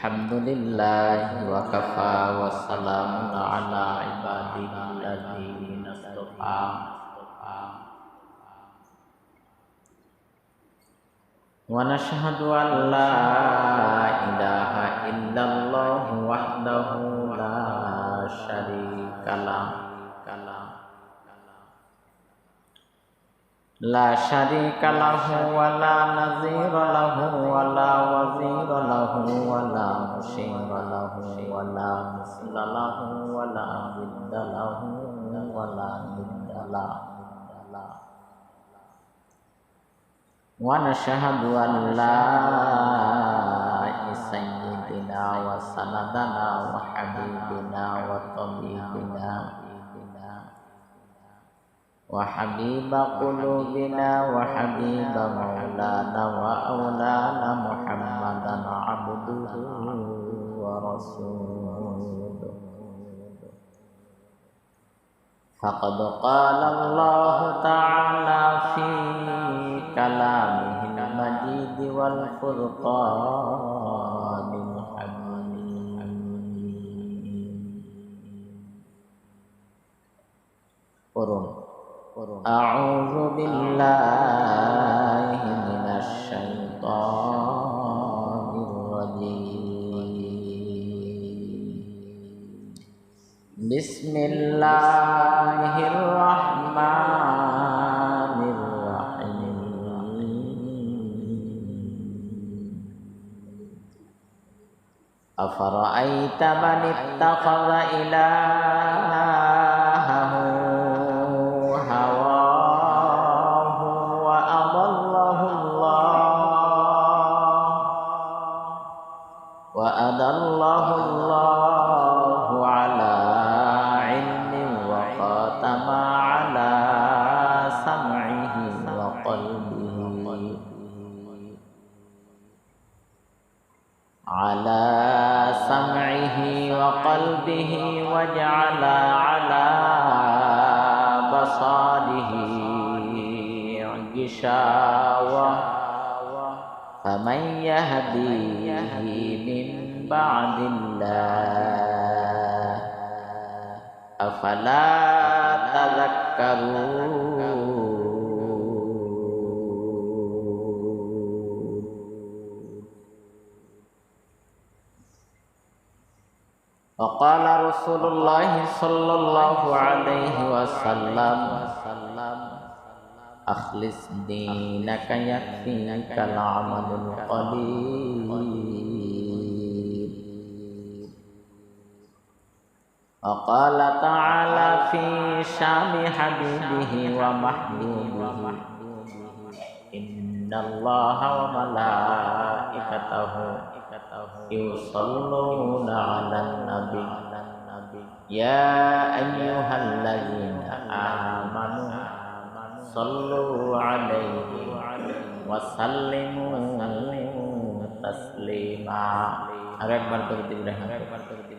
الحمد لله وكفى وسلام على عباده الذين اصطفى ونشهد أن لا إله إلا الله وحده لا شريك له لا شريك له ولا نظير له ولا وزير له ولا مشير له ولا مثل له ولا ضد له ولا ضد له. ونشهد أن لا سيدنا وسندنا وحبيبنا وطبيبنا وحبيب قلوبنا وحبيب مولانا وأولانا محمدا عبده ورسوله فقد قال الله تعالى في كلامه المجيد والفرقان الحميد قرون أعوذ بالله من الشيطان الرجيم. بسم الله الرحمن الرحيم. أفرأيت من اتخذ إلهه وأضله الله على علم وختم على سمعه وقلبه. على سمعه وقلبه وجعل على بصاره غشاوة فمن يهديه بعد الله. أفلا تذكرون. وقال رسول الله صلى الله عليه وسلم أخلص دينك يكفيك العمل القليل. وقال تعالى في شام حبيبه ومحبوبه إن الله وملائكته يصلون على النبي يا أيها الذين آمنوا صلوا عليه وسلموا تسليما أكبر ترتيب إبراهيم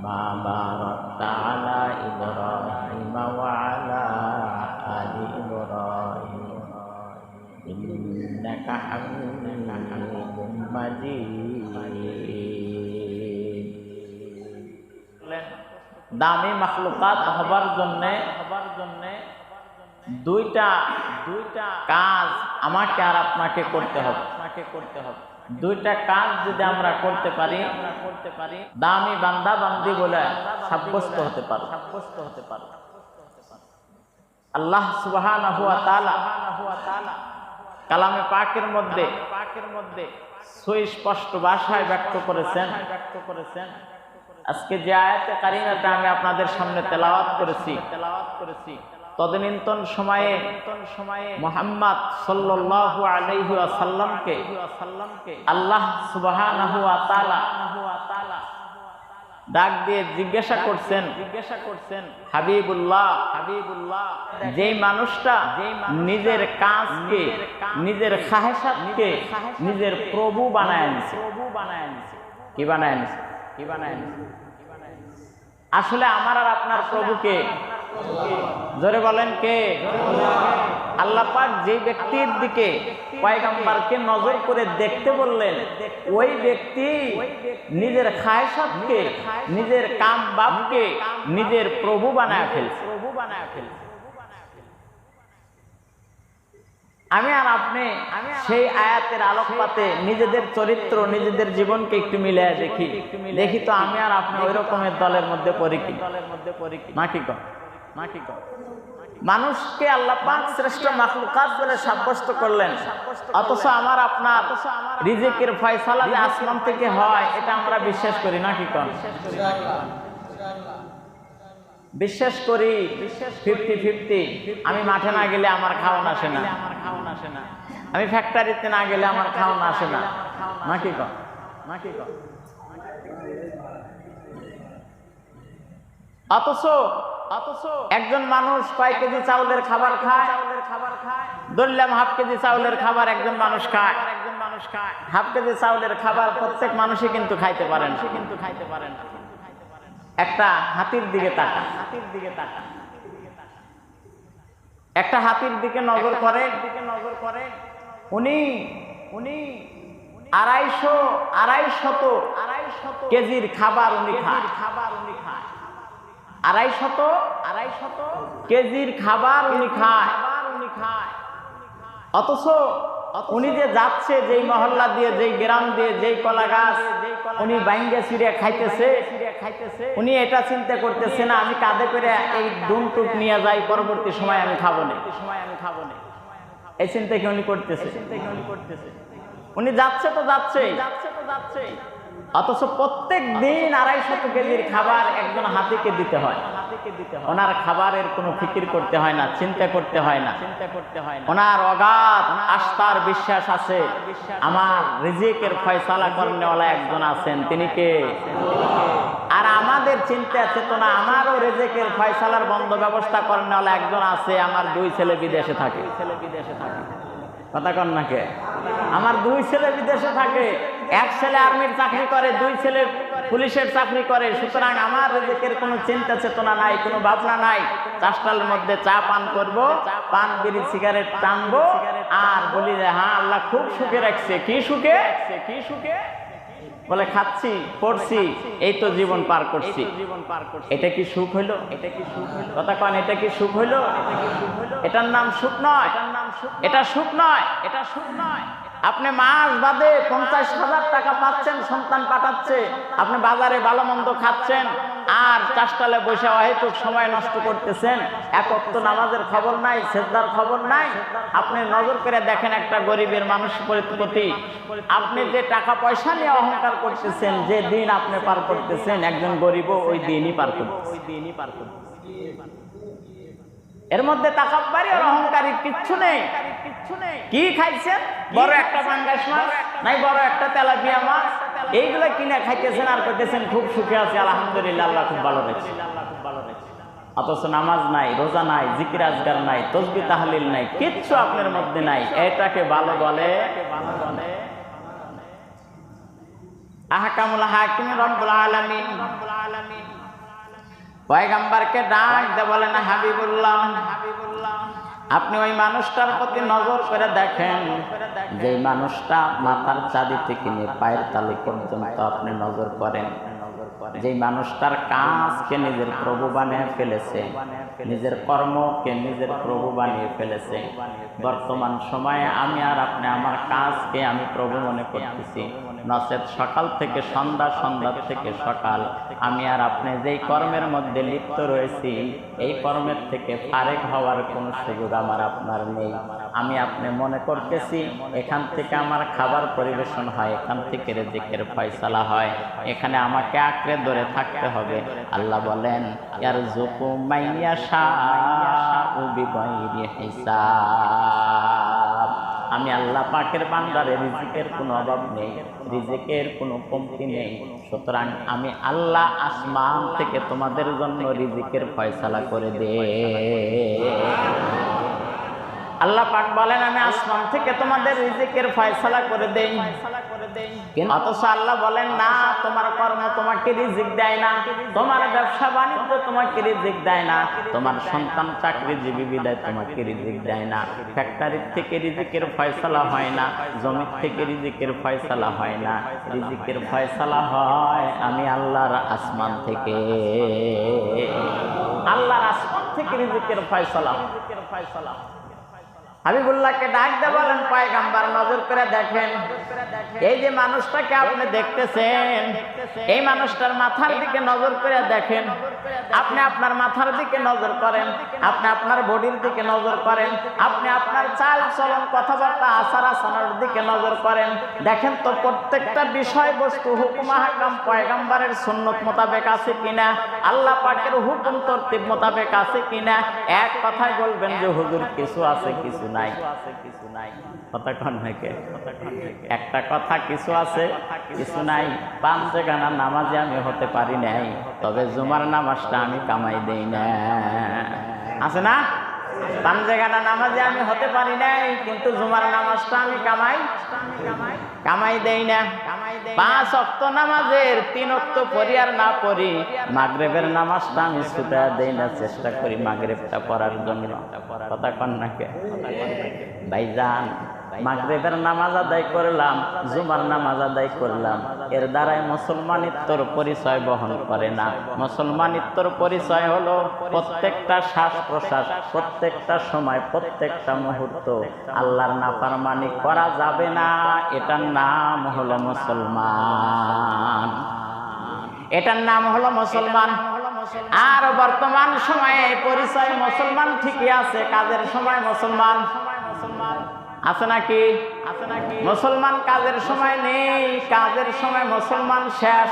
كما باركت على إبراهيم وعلى آل إبراهيم إنك حميد মজিদ দামি মাখলুকাত হবার জন্য হবার জন্য দুইটা দুইটা কাজ আমাকে আর আপনাকে করতে হবে আপনাকে করতে হবে দুইটা কাজ যদি আমরা করতে পারি করতে পারি দামি বান্দা বান্দি বলে সাব্যস্ত হতে পারো। সাব্যস্ত হতে আল্লাহ সুবহানাহু ওয়া তাআলা কালামে পাকের মধ্যে পাকের মধ্যে সুস্পষ্ট ভাষায় ব্যক্ত করেছেন। ব্যক্ত করেছেন আজকে যে আয়াতে কারিমাটা আমি আপনাদের সামনে তেলাওয়াত করেছি তেলাওয়াত করেছি তদনীন্তন সময়ে সময়ে মোহাম্মদ সাল্লাল্লাহু আলাইহি ওয়াসাল্লামকে আল্লাহ সুবহানাহু ওয়া তাআলা ডাক দিয়ে জিজ্ঞাসা করছেন জিজ্ঞাসা করছেন হাবিবুল্লাহ হাবিবুল্লাহ যেই মানুষটা নিজের কাজকে নিজের খাহেসাতকে নিজের প্রভু বানায় নিছে প্রভু বানায় নিছে কি বানায় নিছে কি বানায় নিছে আসলে আমার আর আপনার প্রভুকে জোরে বলেন কে? আল্লাহ পাক যে ব্যক্তির দিকে পয়গম্বরকে নজর করে দেখতে বললেন, ওই ব্যক্তি নিজের খায়সাতকে নিজের কাম বাপকে নিজের প্রভু বানায় ফেলছে। প্রভু বানায় ফেলছে আমি আর আপনি সেই আয়াতের আলোকপাতে নিজেদের চরিত্র, নিজেদের জীবনকে একটু মিলে দেখি। দেখি তো আমি আর আপনি ওই রকমের দলের মধ্যে পড়ি কি? দলের মধ্যে পড়ি কি মা কি কর মা কি কর মানুষকে আল্লাহ পাক শ্রেষ্ঠ মাখলুকাত বলে সাব্যস্ত করলেন। অথচ আমার আপনার রিজিকের ফয়সালা যে আসমান থেকে হয়, এটা আমরা বিশ্বাস করি, না কি কর বিশ্বাস করি ফিফটি ফিফটি আমি মাঠে না গেলে আমার খাওয়ান আসে না। আমার খাওয়ান আসে না আমি ফ্যাক্টরিতে না গেলে আমার খাওয়ান আসে না। মা কি কর মা কি কর অথচ অথচ একজন মানুষ কয় কেজি চাউলের খাবার খায়? খাবার খায়। ধরলাম হাফ কেজি চাউলের খাবার একজন মানুষ খায়। একজন মানুষ খায়। হাফ কেজি চাউলের খাবার প্রত্যেক মানুষই কিন্তু খাইতে পারেন সে কিন্তু খাইতে পারেন একটা হাতির দিকে তাকা হাতির দিকে তাকা একটা হাতির দিকে নজর করে। দিকে নজর করে। উনি উনি আড়াইশো আড়াইশত আড়াইশত কেজির খাবার উনি খায়। খাবার উনি খায়। আড়াইশত আড়াইশত কেজির খাবার উনি খায়। উনি খায় অথচ উনি যে যাচ্ছে, যেই মহল্লা দিয়ে, যেই গ্রাম দিয়ে, যেই কলা গাছ উনি বাইঙ্গে ছিঁড়ে খাইতেছে খাইতেছে উনি এটা চিন্তা করতেছে না, আমি কাঁধে করে এই ডুম টুক নিয়ে যাই, পরবর্তী সময় আমি খাব না। সময় আমি খাব না এই চিন্তা কি উনি করতেছে? চিন্তা কি উনি করতেছে উনি যাচ্ছে তো যাচ্ছে যাচ্ছে তো যাচ্ছে অথচ প্রত্যেক দিন আড়াইশত কেজির খাবার একজন হাতিকে দিতে হয়। ওনার খাবারের কোনো ফিকির করতে হয় না, চিন্তা করতে হয় না। চিন্তা করতে হয় ওনার অগাধ আস্থার বিশ্বাস আছে। আমার রিজিকের ফয়সালা করেওয়ালা একজন আছেন, তিনি কে? আর আমাদের চিন্তা, চেতনা, আমারও রেজেকের ফয়সালার বন্ধ ব্যবস্থা করেওয়ালা একজন আছে, আমার দুই ছেলে বিদেশে থাকে ছেলে বিদেশে থাকে। কথা কন নাকে আমার দুই ছেলে বিদেশে থাকে, এক ছেলে আর্মির চাকরি করে, দুই ছেলে পুলিশের চাকরি করে। সুতরাং আমার রেজেকের কোনো চিন্তা চেতনা নাই, কোনো ভাবনা নাই। চাষটালের মধ্যে চা পান করব, পান, বিড়ি, সিগারেট টানবো, আর বলি যে হ্যাঁ আল্লাহ খুব সুখে রাখছে। কি সুখে? কি সুখে? বলে খাচ্ছি পড়ছি এই তো জীবন পার করছি। জীবন পার করছি। এটা কি সুখ হইল? এটা কি সুখ হইল? কথা কন এটা কি সুখ হইল? এটা কি সুখ হইল? এটার নাম সুখ নয়। এটার নাম সুখ এটা সুখ নয়। এটা সুখ নয়। আপনি মাস বাদে পঞ্চাশ হাজার টাকা পাচ্ছেন, সন্তান পাঠাচ্ছে, আপনি বাজারে ভালো মন্দ খাচ্ছেন, আর চাষটালে বসে অহেতুক সময় নষ্ট করতেছেন একক তো নামাজের খবর নাই, সেজদার খবর নাই, আপনি নজর করে দেখেন একটা গরিবের মানুষ প্রতি আপনি যে টাকা পয়সা নিয়ে অহংকার করতেছেন, যে দিন আপনি পার করতেছেন, একজন গরিবও ওই দিনই পার করতেছে ওই দিনই পার করতেছে। এর মধ্যে তাকাব্বারি আর অহংকারী কিচ্ছু নেই। কিচ্ছু নেই কি খাইছেন? বড় একটা পাঙ্গাস মাছ, নাই বড় একটা তেলাপিয়া মাছ। এইগুলো কিনে খাইতেছেন আর করতেছেন খুব সুখে আছে, আলহামদুলিল্লাহ, আল্লাহ খুব ভালো রেখেছে অথচ নামাজ নাই, রোজা নাই, জিকির আজগার নাই, তসবি তাহলিল নাই, কিচ্ছু আপনার মধ্যে নাই। এটাকে ভালো বলে আহকামুল হাকিম রব্বুল আলামিন রব্বুল আলামিন। পয়গাম্বারকে ডাক দে বলেন, হাবিবুল্লাহ, আপনি ওই মানুষটার প্রতি নজর করে দেখেন। যে মানুষটা মাথার চাঁদি থেকে নিয়ে পায়ের তালু পর্যন্ত আপনি নজর করেন। যে মানুষটার কাজকে নিজের প্রভু বানিয়ে ফেলেছে, নিজের কর্মকে নিজের প্রভু বানিয়ে ফেলেছে। বর্তমান সময়ে আমি আর আপনি আমার কাজকে আমি প্রভু মনে করতেছি। নচেত সকাল থেকে সন্ধ্যা সন্ধ্যা থেকে সকাল। আমি আর আপনি যেই কর্মের মধ্যে লিপ্ত রয়েছি, এই কর্মের থেকে ফারেক হওয়ার কোনো সুযোগ আমার আপনার নেই। আমি আপনি মনে করতেছি, এখান থেকে আমার খাবার পরিবেশন হয়, এখান থেকে রেজেকের ফয়সালা হয়। এখানে আমাকে আঁকড়ে ধরে থাকতে হবে। আল্লাহ বলেন ইয়ার জুকু মাইয়া হিসাব। আমি আল্লাহ পাকের বান্দারে রিজিকের কোনো অভাব নেই, রিজিকের কোনো কমতি নেই। সুতরাং আমি আল্লাহ আসমান থেকে তোমাদের জন্য রিজিকের ফয়সালা করে দে। আল্লাহ পাক বলেন, আমি আসমান থেকে তোমাদের রিজিকের ফয়সালা করে দেই। অথচ আল্লাহ বলেন, না, তোমার কর্ম তোমাকে রিজিক দেয় না। তোমার ব্যবসা বাণিজ্য তোমাকে রিজিক দেয় না। তোমার সন্তান চাকরিজীবী বিদায় তোমাকে রিজিক দেয় না। ফ্যাক্টরির থেকে রিজিকের ফয়সালা হয় না। জমির থেকে রিজিকের ফয়সালা হয় না। রিজিকের ফয়সালা হয় আমি আল্লাহর আসমান থেকে। আল্লাহর আসমান থেকে রিজিকের ফয়সালা রিজিকের ফয়সালা হাবিবুল্লাহকে ডাক দে বলেন, পয়গাম্বার, নজর করে দেখেন। এই যে মানুষটাকে আপনি দেখতেছেন, এই মানুষটার মাথার দিকে নজর করে দেখেন। আপনি আপনার মাথার দিকে নজর করেন, আপনি আপনার বডির দিকে নজর করেন, আপনি আপনার চাল চলন কথাবার্তা, আচার আচরণের দিকে নজর করেন। দেখেন তো প্রত্যেকটা বিষয়বস্তু, হুকুম হাকাম পয়গাম্বারের সুন্নত মোতাবেক আছে কিনা, আল্লাহ পাকের হুকুম, তরতিব মোতাবেক আছে কিনা। এক কথায় বলবেন যে, হুজুর, কিছু আছে, কিছু নাই কিছু নাই। কথা কন নাকি একটা কথা কিছু আছে কিছু নাই। পাঁচ গানা নামাজে আমি হতে পারি নাই। তবে জুমার নামাজটা আমি কামাই দেই না আছে না? পাঞ্জেগানা নামাজে আমি হতে পারি নাই, কিন্তু জুমার নামাজটা আমি কামাই। কামাই দেই না। পাঁচ অক্ত নামাজের তিন অক্ত পড়ি আর না পড়ি, মাগরেবের নামাজটা আমি ছুটা দেই না, চেষ্টা করি মাগরেবটা পড়ার জন্য। কথা কন্যাকে ভাইজান। মাগরেবের নামাজ আদায় করলাম, জুমার নামাজ আদায় করলাম। এর দ্বারাই মুসলমানিত্বর পরিচয় বহন করে না। মুসলমানিত্বর পরিচয় হলো প্রত্যেকটা শ্বাস প্রশ্বাস প্রত্যেকটা সময়, প্রত্যেকটা মুহূর্ত। আল্লাহর নাফারমানি করা যাবে না, এটার নাম হলো মুসলমান। এটার নাম হলো মুসলমান। আর বর্তমান সময়ে পরিচয় মুসলমান ঠিকই আছে, কাজের সময় মুসলমান মুসলমান। আছে নাকি? আছে নাকি? মুসলমান কাজের সময় নেই কাজের সময় মুসলমান শেষ।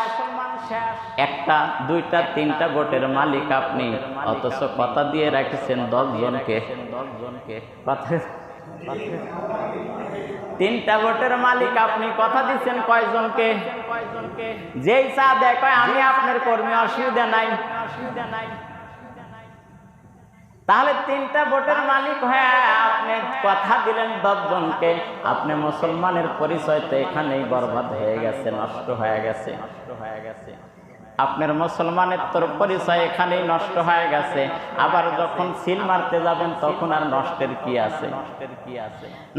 একটা দুইটা তিনটা ভোটের মালিক আপনি। অথচ কথা দিয়ে রাখছেন দশ জনকে দশ জনকে কথা তিনটা ভোটের মালিক আপনি কথা দিচ্ছেন কয়জনকে? যেই চা দেয় কয় আমি আপনার কর্মী অসুবিধা নাই অসুবিধা নাই। তাহলে তিনটা ভোটের মালিক হয়ে আপনি কথা দিলেন দশজনকে। আপনি মুসলমানের পরিচয় তো এখানেই বরবাদ হয়ে গেছে, নষ্ট হয়ে গেছে, নষ্ট হয়ে গেছে। আপনার মুসলমানের তোর পরিচয় এখানেই নষ্ট হয়ে গেছে। আবার যখন সিল মারতে যাবেন, তখন আর নষ্টের কি আছে?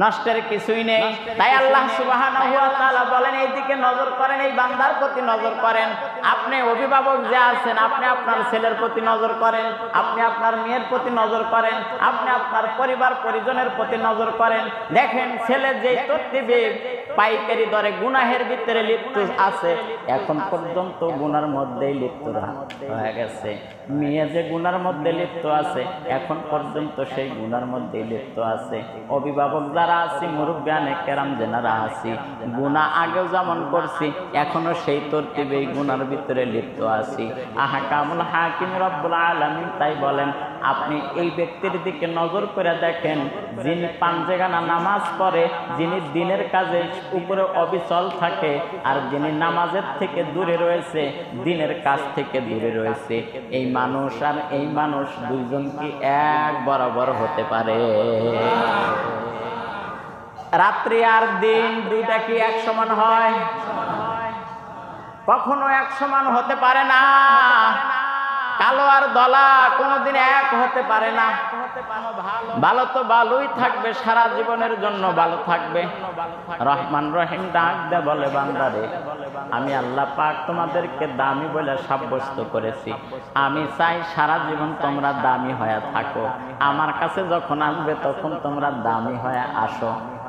নষ্টের কিছুই নেই। তাই আল্লাহ তাআলা বলেন, এইদিকে নজর করেন, এই বান্দার প্রতি নজর করেন। আপনি অভিভাবক যে আছেন, আপনি আপনার ছেলের প্রতি নজর করেন, আপনি আপনার মেয়ের প্রতি নজর করেন, আপনি আপনার পরিবার, পরিজনের প্রতি নজর করেন। দেখেন, ছেলে যে তত্ত্বে পাইকারি দরে গুনাহের ভিতরে লিপ্ত আছে, এখন পর্যন্ত গুনার মধ্যেই লিপ্ত হয়ে গেছে। মেয়ে যে গুনার মধ্যে লিপ্ত আছে, এখন পর্যন্ত সেই গুনার মধ্যেই লিপ্ত আছে। অভিভাবক যারা আছি মুরব্বানে কেরাম জেনারা আছি। গুণা আগেও যেমন করছি, এখনও সেই তোর এই গুনার ভিতরে লিপ্ত আছি। আহা কামুল হাকিম রব্বুল আলমিন তাই বলেন আপনি এই ব্যক্তির দিকে নজর করে দেখেন, যিনি পাঞ্জেগানা নামাজ পড়ে, যিনি দিনের কাজে উপরে অবিচল থাকে, আর যিনি নামাজের থেকে দূরে রয়েছে, দিনের কাজ থেকে দূরে রয়েছে। এই মানুষ আর এই মানুষ দুইজন কি এক বরাবর হতে পারে? রাত্রি আর দিন দুইটা কি এক সমান হয়? কখনো এক সমান হতে পারে না। কালো আর দলা কোনোদিন এক হতে পারে না। ভালো তো ভালোই থাকবে, সারা জীবনের জন্য ভালো থাকবে। রহমান রহিম ডাক দে বলে বান্দারে, আমি আল্লাহ পাক তোমাদেরকে দামি বলে সাব্যস্ত করেছি। আমি চাই সারা জীবন তোমরা দামি হয়ে থাকো। আমার কাছে যখন আসবে তখন তোমরা দামি হয়ে আসো। আসো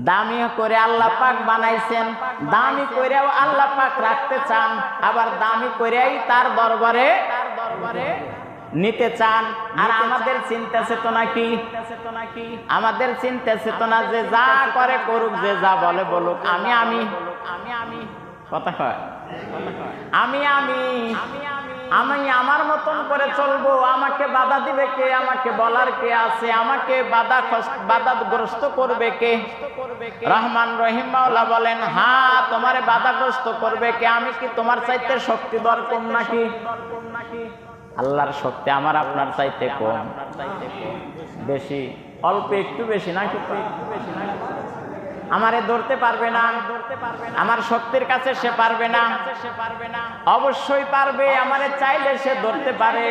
দামি করে আল্লাহ পাক বানাইছেন, দামি করেও আল্লাহ পাক রাখতে চান, আবার দামি করেই তার দরবারে তার দরবারে নিতে চান। আর আমাদের চিন্তা চেতনা কি? আমাদের চিন্তা চেতনা যে যা করে করুক, যে যা বলে বলুক, আমি আমি। আমি আমি কথা কয়। আমি আমি আমি। আমার মতন করে চলবো। আমাকে বাধা দিবে কে? আমাকে বলার কে আছে? আমাকে বাধা বাধাগ্রস্ত করবে কে? রহমান রহিম মাওলা বলেন হ্যাঁ তোমারে বাধাগ্রস্ত করবে কে? আমি কি তোমার চাইতে শক্তিধর কম নাকি? আল্লাহর শক্তি আমার আপনার চাইতে কম। বেশি, অল্প একটু বেশি নাকি একটু বেশি নাকি? আমারে ধরতে পারবে না। আমার শক্তির কাছে সে পারবে না। অবশ্যই পারবে, আমারে চাইলে সে ধরতে পারে।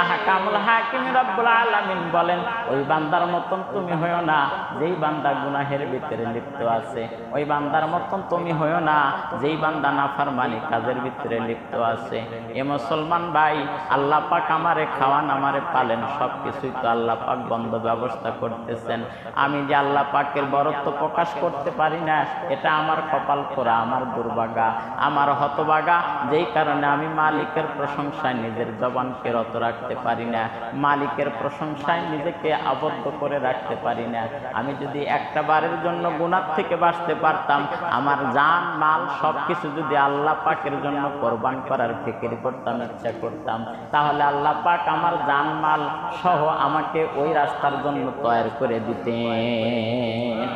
আহা, কামুল হাকিম রব্বুল আলামিন বলেন, ওই বান্দার মতন তুমি হইও না, যেই বান্দা গুনাহের ভিতরে লিপ্ত আছে, ওই বান্দার মতন তুমি হইও না, যেই বান্দা নাফরমানি কাজের ভিতরে লিপ্ত আছে। এ মুসলমান ভাই, আল্লাহ পাক আমারে খাওয়ান, আমারে পালেন সব কিছুই তো আল্লাহ পাক বন্ধ ব্যবস্থা করতেছেন। আমি যে আল্লাহ পাকের বরত্ব প্রকাশ করতে পারি না। এটা আমার কপাল করা আমার দুর্ভাগা আমার হতবাগা। যেই কারণে আমি মালিকের প্রশংসায় নিজের জবানকে রত রাখতে পারি না। মালিকের প্রশংসায় নিজেকে আবদ্ধ করে রাখতে পারি না। আমি যদি একটা বারের জন্য গুণার থেকে বাঁচতে পারতাম, আমার জান, মাল সব কিছু যদি আল্লাহ পাকের জন্য কোরবান করার ফিকির করতাম, ইচ্ছা করতাম, তাহলে আল্লাহ পাক আমার জান, মাল সহ আমাকে ওই রাস্তার জন্য তৈরি করে দিতেন।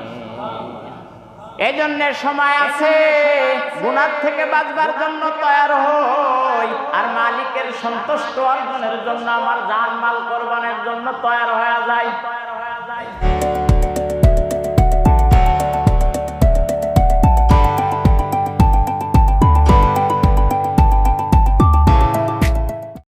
এই জন্য সময় আছে। গুনার থেকে বাঁচবার জন্য তৈরি হই। আর মালিকের সন্তুষ্ট অর্জনের জন্য, আমার জান মাল কোরবানের জন্য তৈরি হয়ে যায়